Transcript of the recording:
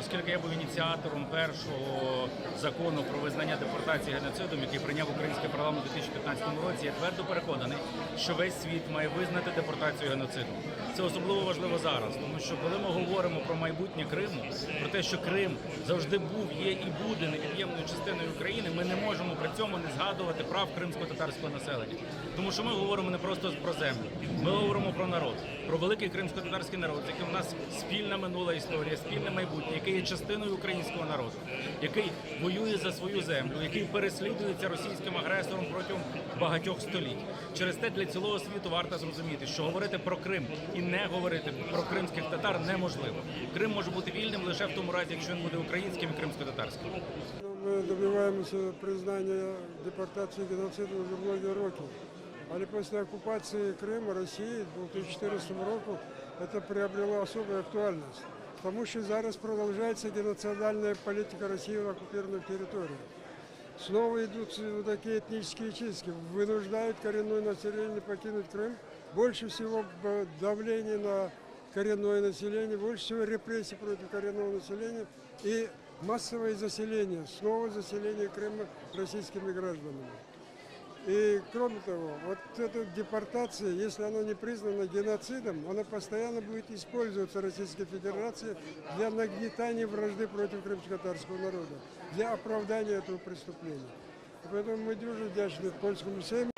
Оскільки я був ініціатором першого закону про визнання депортації геноцидом, який прийняв український парламент у 2015 році, я твердо переконаний, що весь світ має визнати депортацію геноцидом. Це особливо важливо зараз, тому що коли ми говоримо про майбутнє Криму, про те, що Крим завжди був, є і буде невід'ємною частиною України, ми не можемо при цьому не згадувати прав кримсько-татарського населення. Тому що ми говоримо не просто про землю, ми говоримо про народ, про великий кримсько-татарський народ, з яким у нас спільна минула історія, спільне майбутнє, який є частиною українського народу, який воює за свою землю, який переслідується російським агресором протягом багатьох століть. Через те для цілого світу варто зрозуміти, що говорити про Крим і не говорити про кримських татар неможливо. Крим може бути вільним лише в тому разі, якщо він буде українським і кримсько-татарським. Ми добиваємося признання депортації геноциду вже многі роки. Але після окупації Криму Росії у 2014 року це приобрело особу актуальність. Тому що зараз продовжується геноцидальна політика Росії в окупованих територіях. Снова идут вот такие этнические чистки, вынуждают коренное население покинуть Крым. Больше всего б- давление на коренное население, больше всего репрессий против коренного населения и массовое заселение, снова заселение Крыма российскими гражданами. И кроме того, вот эта депортация, если она не признана геноцидом, она постоянно будет использоваться Российской Федерацией для нагнетания вражды против крымско-татарского народа, для оправдания этого преступления. Поэтому мы дуже вдячны польскому Сейму.